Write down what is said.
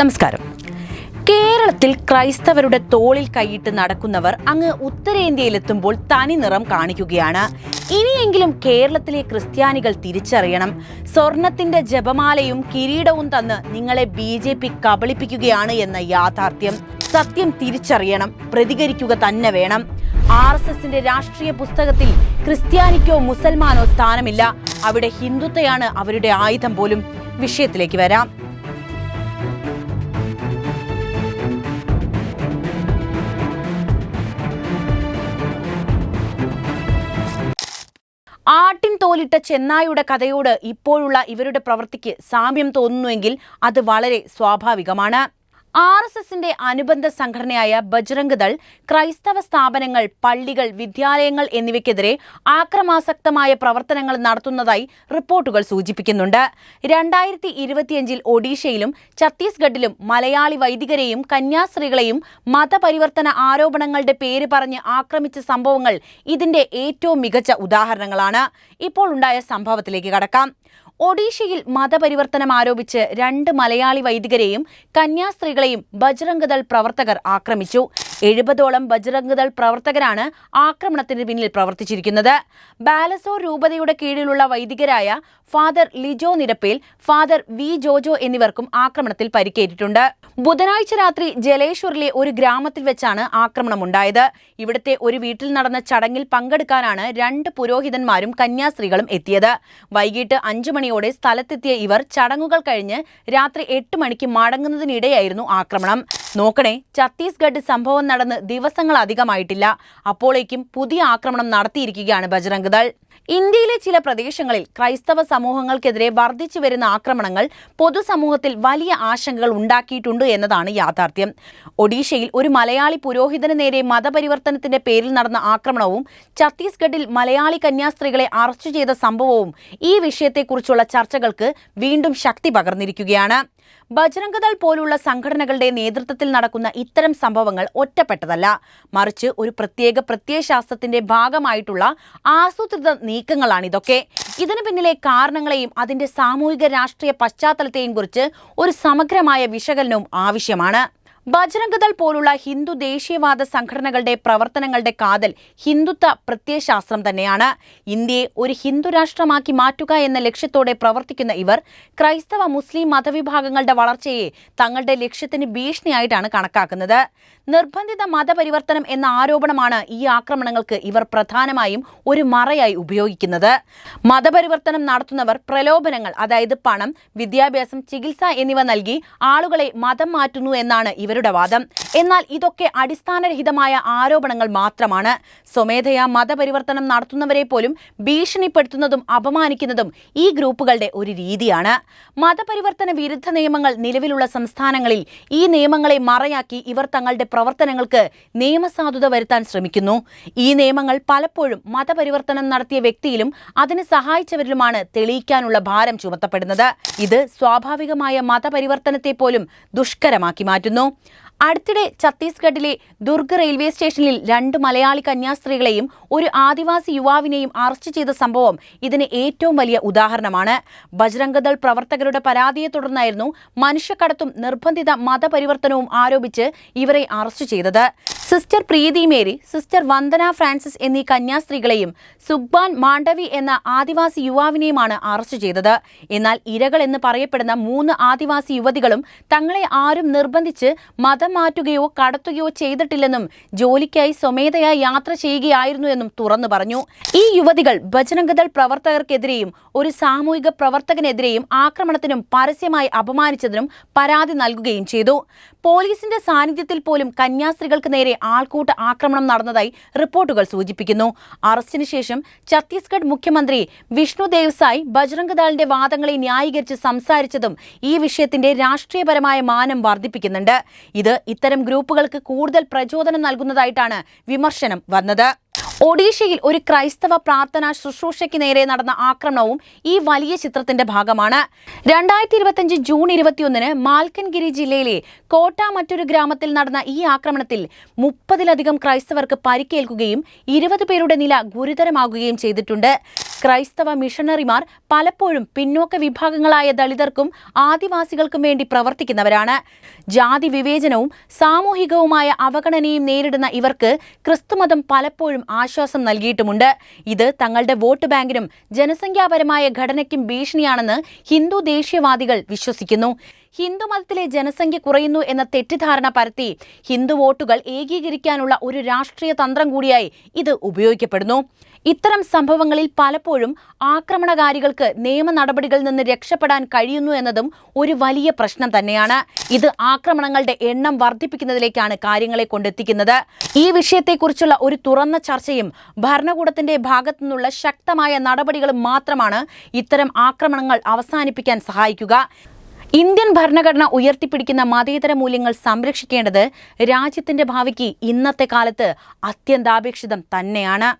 നമസ്കാരം. കേരളത്തിൽ ക്രൈസ്തവരുടെ തോളിൽ കൈയിട്ട് നടക്കുന്നവർ അങ്ങ് ഉത്തരേന്ത്യയിലെത്തുമ്പോൾ തനി നിറം കാണിക്കുകയാണ്. ഇനിയെങ്കിലും കേരളത്തിലെ ക്രിസ്ത്യാനികൾ തിരിച്ചറിയണം. സ്വർണത്തിന്റെ ജപമാലയും കിരീടവും തന്ന് നിങ്ങളെ ബി ജെ പി കബളിപ്പിക്കുകയാണ് എന്ന യാഥാർത്ഥ്യം. സത്യം തിരിച്ചറിയണം പ്രതികരിക്കുക തന്നെ വേണം. ആർ എസ് എസിന്റെ രാഷ്ട്രീയ പുസ്തകത്തിൽ ക്രിസ്ത്യാനിക്കോ മുസൽമാനോ സ്ഥാനമില്ല. അവിടെ ഹിന്ദുത്വയാണ് അവരുടെ ആയുധം പോലും. വിഷയത്തിലേക്ക് വരാം. ആട്ടിൻ തോലിട്ട ചെന്നായുടെ കഥയോട് ഇപ്പോഴുള്ള ഇവരുടെ പ്രവൃത്തിക്ക് സാമ്യം തോന്നുന്നുവെങ്കിൽ അത് വളരെ സ്വാഭാവികമാണ്. ആർ എസ് എസിന്റെ അനുബന്ധ സംഘടനയായ ബജ്രംഗ് ദൾ ക്രൈസ്തവ സ്ഥാപനങ്ങൾ പള്ളികൾ വിദ്യാലയങ്ങൾ എന്നിവയ്ക്കെതിരെ ആക്രമാസക്തമായ പ്രവർത്തനങ്ങൾ നടത്തുന്നതായി റിപ്പോർട്ടുകൾ സൂചിപ്പിക്കുന്നുണ്ട്. രണ്ടായിരത്തി ഇരുപത്തിയഞ്ചിൽ ഒഡീഷയിലും ഛത്തീസ്ഗഡിലും മലയാളി വൈദികരെയും കന്യാസ്ത്രീകളെയും മതപരിവർത്തന ആരോപണങ്ങളുടെ പേര് പറഞ്ഞ് ആക്രമിച്ച സംഭവങ്ങൾ ഇതിന്റെ ഏറ്റവും മികച്ച ഉദാഹരണങ്ങളാണ്. ഇപ്പോൾ ഉണ്ടായ സംഭവത്തിലേക്ക് കടക്കാം. ഒഡീഷയിൽ മതപരിവർത്തനം ആരോപിച്ച് രണ്ട് മലയാളി വൈദികരെയും കന്യാസ്ത്രീകളെയും ബജ്രംഗ് ദൾ പ്രവർത്തകർ ആക്രമിച്ചു. എഴുപതോളം ബജ്രംഗ്ദൾ പ്രവർത്തകരാണ് ആക്രമണത്തിന് പിന്നിൽ പ്രവർത്തിച്ചിരിക്കുന്നത്. ബാലസോ രൂപതയുടെ കീഴിലുള്ള വൈദികരായ father Lijo Nirappel father V Jojo എന്നിവർക്കും ആക്രമണത്തിൽ പരിക്കേറ്റിട്ടുണ്ട്. ബുധനാഴ്ച രാത്രി ജലേശ്വറിലെ ഒരു ഗ്രാമത്തിൽ വെച്ചാണ് ആക്രമണമുണ്ടായത്. ഇവിടുത്തെ ഒരു വീട്ടിൽ നടന്ന ചടങ്ങിൽ പങ്കെടുക്കാനാണ് രണ്ട് പുരോഹിതന്മാരും കന്യാസ്ത്രീകളും എത്തിയത്. വൈകിട്ട് അഞ്ചു മണിയോടെ സ്ഥലത്തെത്തിയ ഇവർ ചടങ്ങുകൾ കഴിഞ്ഞ് രാത്രി എട്ട് മണിക്ക് മടങ്ങുന്നതിനിടെയായിരുന്നു ആക്രമണം. നോക്കണേ ഛത്തീസ്ഗഡ് സംഭവം നടന്ന് ദിവസങ്ങളധികമായിട്ടില്ല. അപ്പോഴേക്കും പുതിയ ആക്രമണം നടത്തിയിരിക്കുകയാണ് ബജറംഗ് ദൾ. ഇന്ത്യയിലെ ചില പ്രദേശങ്ങളിൽ ക്രൈസ്തവ സമൂഹങ്ങൾക്കെതിരെ വർദ്ധിച്ചു വരുന്ന ആക്രമണങ്ങൾ പൊതുസമൂഹത്തിൽ വലിയ ആശങ്കകൾ ഉണ്ടാക്കിയിട്ടുണ്ട് എന്നതാണ് യാഥാർത്ഥ്യം. ഒഡീഷയിൽ ഒരു മലയാളി പുരോഹിതന് നേരെ മതപരിവർത്തനത്തിന്റെ പേരിൽ നടന്ന ആക്രമണവും ഛത്തീസ്ഗഡിൽ മലയാളി കന്യാസ്ത്രീകളെ അറസ്റ്റ് ചെയ്ത സംഭവവും ഈ വിഷയത്തെക്കുറിച്ചുള്ള ചർച്ചകൾക്ക് വീണ്ടും ശക്തി പകർന്നിരിക്കുകയാണ്. ബജരംഗദൾ പോലുള്ള സംഘടനകളുടെ നേതൃത്വത്തിൽ നടക്കുന്ന ഇത്തരം സംഭവങ്ങൾ ഒറ്റപ്പെട്ടതല്ല. മറിച്ച് ഒരു പ്രത്യേക പ്രത്യയശാസ്ത്രത്തിന്റെ ഭാഗമായിട്ടുള്ള ആസൂത്രിത നീക്കങ്ങളാണിതൊക്കെ ഇതിന് പിന്നിലെ കാരണങ്ങളെയും അതിന്റെ സാമൂഹിക രാഷ്ട്രീയ പശ്ചാത്തലത്തെയും കുറിച്ച് ഒരു സമഗ്രമായ വിശകലനവും ആവശ്യമാണ്. ബജരംഗ് ദൾ പോലുള്ള ഹിന്ദു ദേശീയവാദ സംഘടനകളുടെ പ്രവർത്തനങ്ങളുടെ കാതൽ ഹിന്ദുത്വ പ്രത്യയശാസ്ത്രം തന്നെയാണ്. ഇന്ത്യയെ ഒരു ഹിന്ദു രാഷ്ട്രമാക്കി മാറ്റുക എന്ന ലക്ഷ്യത്തോടെ പ്രവർത്തിക്കുന്ന ഇവർ ക്രൈസ്തവ മുസ്ലിം മതവിഭാഗങ്ങളുടെ വളർച്ചയെ തങ്ങളുടെ ലക്ഷ്യത്തിന് ഭീഷണിയായിട്ടാണ് കണക്കാക്കുന്നത്. നിർബന്ധിത മതപരിവർത്തനം എന്ന ആരോപണമാണ് ഈ ആക്രമണങ്ങൾക്ക് ഇവർ പ്രധാനമായും ഒരു മറയായി ഉപയോഗിക്കുന്നത്. മതപരിവർത്തനം നടത്തുന്നവർ പ്രലോഭനങ്ങൾ അതായത് പണം വിദ്യാഭ്യാസം ചികിത്സ എന്നിവ നൽകി ആളുകളെ മതം മാറ്റുന്നു എന്നാണ് ഇവരുടെ വാദം. എന്നാൽ ഇതൊക്കെ അടിസ്ഥാനരഹിതമായ ആരോപണങ്ങൾ മാത്രമാണ്. സ്വമേധയാ മതപരിവർത്തനം നടത്തുന്നവരെ പോലും ഭീഷണിപ്പെടുത്തുന്നതും അപമാനിക്കുന്നതും ഈ ഗ്രൂപ്പുകളുടെ ഒരു രീതിയാണ്. മതപരിവർത്തന വിരുദ്ധ നിയമങ്ങൾ നിലവിലുള്ള സംസ്ഥാനങ്ങളിൽ ഈ നിയമങ്ങളെ മറയാക്കി ഇവർ തങ്ങളുടെ പ്രവർത്തനങ്ങൾക്ക് നിയമസാധുത വരുത്താൻ ശ്രമിക്കുന്നു. ഈ നിയമങ്ങൾ പലപ്പോഴും മതപരിവർത്തനം നടത്തിയ വ്യക്തിയിലും അതിന് സഹായിച്ചവരിലുമാണ് തെളിയിക്കാനുള്ള ഭാരം ചുമത്തപ്പെടുന്നത്. ഇത് സ്വാഭാവികമായ മതപരിവർത്തനത്തെ പോലും ദുഷ്കരമാക്കി മാറ്റുന്നു. അടുത്തിടെ ഛത്തീസ്ഗഡിലെ ദുർഗ് റെയിൽവേ സ്റ്റേഷനിൽ രണ്ട് മലയാളി കന്യാസ്ത്രീകളെയും ഒരു ആദിവാസി യുവാവിനെയും അറസ്റ്റ് ചെയ്ത സംഭവം ഇതിന് ഏറ്റവും വലിയ ഉദാഹരണമാണ്. ബജ്രംഗദൾ പ്രവർത്തകരുടെ പരാതിയെ തുടർന്നായിരുന്നു മനുഷ്യക്കടത്തും നിർബന്ധിത മതപരിവർത്തനവും ആരോപിച്ച് ഇവരെ അറസ്റ്റ് ചെയ്തത്. Sister Preethi Mary sister Vandana Francis എന്നീ കന്യാസ്ത്രീകളെയും സുബ്ബാൻ മാണ്ഡവി എന്ന ആദിവാസി യുവാവിനെയുമാണ് അറസ്റ്റ് ചെയ്തത്. എന്നാൽ ഇരകൾ എന്ന് പറയപ്പെടുന്ന മൂന്ന് ആദിവാസി യുവതികളും തങ്ങളെ ആരും നിർബന്ധിച്ച് മതം മാറ്റുകയോ കടത്തുകയോ ചെയ്തിട്ടില്ലെന്നും ജോലിക്കായി സ്വമേധയായി യാത്ര ചെയ്യുകയായിരുന്നു എന്നും തുറന്നു പറഞ്ഞു. ഈ യുവതികൾ ബജരംഗ് ദൾ പ്രവർത്തകർക്കെതിരെയും ഒരു സാമൂഹിക പ്രവർത്തകനെതിരെയും ആക്രമണത്തിനും പരസ്യമായി അപമാനിച്ചതിനും പരാതി നൽകുകയും ചെയ്തു. പോലീസിന്റെ സാന്നിധ്യത്തിൽ പോലും കന്യാസ്ത്രീകൾക്ക് നേരെ ആൾക്കൂട്ട ആക്രമണം നടന്നതായി റിപ്പോർട്ടുകൾ സൂചിപ്പിക്കുന്നു. അറസ്റ്റിന് ശേഷം ഛത്തീസ്ഗഡ് മുഖ്യമന്ത്രി വിഷ്ണു ദേവ്സായ് ബജ്രംഗ് വാദങ്ങളെ ന്യായീകരിച്ച് സംസാരിച്ചതും ഈ വിഷയത്തിന്റെ രാഷ്ട്രീയപരമായ മാനം വർദ്ധിപ്പിക്കുന്നുണ്ട്. ഇത് ഇത്തരം ഗ്രൂപ്പുകൾക്ക് കൂടുതൽ പ്രചോദനം നൽകുന്നതായിട്ടാണ് വിമർശനം വന്നത്. ഒഡീഷയിൽ ഒരു ക്രൈസ്തവ പ്രാർത്ഥനാ ശുശ്രൂഷയ്ക്ക് നേരെ നടന്ന ആക്രമണവും ഈ വലിയ ചിത്രത്തിന്റെ ഭാഗമാണ്. രണ്ടായിരത്തി ഇരുപത്തിയഞ്ച് ജൂൺ ഇരുപത്തിയൊന്നിന് മാൽക്കൻഗിരി ജില്ലയിലെ കോട്ട മറ്റൊരു ഗ്രാമത്തിൽ നടന്ന ഈ ആക്രമണത്തിൽ മുപ്പതിലധികം ക്രൈസ്തവർക്ക് പരിക്കേൽക്കുകയും ഇരുപത് പേരുടെ നില ഗുരുതരമാകുകയും ചെയ്തിട്ടുണ്ട്. ക്രൈസ്തവ മിഷണറിമാർ പലപ്പോഴും പിന്നോക്ക വിഭാഗങ്ങളായ ദളിതർക്കും ആദിവാസികൾക്കും വേണ്ടി പ്രവർത്തിക്കുന്നവരാണ്. ജാതി വിവേചനവും സാമൂഹികവുമായ അവഗണനയും നേരിടുന്ന ഇവർക്ക് ക്രിസ്തുമതം പലപ്പോഴും ആശ്വാസം നൽകിയിട്ടുമുണ്ട്. ഇത് തങ്ങളുടെ വോട്ട് ബാങ്കിനും ജനസംഖ്യാപരമായ ഘടനയ്ക്കും ഭീഷണിയാണെന്ന് ഹിന്ദു ദേശീയവാദികൾ വിശ്വസിക്കുന്നു. ഹിന്ദുമതത്തിലെ ജനസംഖ്യ കുറയുന്നു എന്ന തെറ്റിദ്ധാരണ പരത്തി ഹിന്ദു വോട്ടുകൾ ഏകീകരിക്കാനുള്ള ഒരു രാഷ്ട്രീയ തന്ത്രം കൂടിയായി ഇത് ഉപയോഗിക്കപ്പെടുന്നു. ഇത്തരം സംഭവങ്ങളിൽ പലപ്പോഴും ആക്രമണകാരികൾക്ക് നിയമ നടപടികളിൽ നിന്ന് രക്ഷപ്പെടാൻ കഴിയുന്നു എന്നതും ഒരു വലിയ പ്രശ്നം തന്നെയാണ്. ഇത് ആക്രമണങ്ങളുടെ എണ്ണം വർദ്ധിപ്പിക്കുന്നതിലേക്കാണ് കാര്യങ്ങളെ കൊണ്ടെത്തിക്കുന്നത്. ഈ വിഷയത്തെക്കുറിച്ചുള്ള ഒരു തുറന്ന ചർച്ചയും ഭരണകൂടത്തിന്റെ ഭാഗത്തു നിന്നുള്ള ശക്തമായ നടപടികളും മാത്രമാണ് ഇത്തരം ആക്രമണങ്ങൾ അവസാനിപ്പിക്കാൻ സഹായിക്കുക. ഇന്ത്യൻ ഭരണഘടന ഉയർത്തിപ്പിടിക്കുന്ന മതേതര മൂല്യങ്ങൾ സംരക്ഷിക്കേണ്ടത് രാജ്യത്തിന്റെ ഭാവിക്ക് ഇന്നത്തെ കാലത്ത് അത്യന്താപേക്ഷിതം തന്നെയാണ്.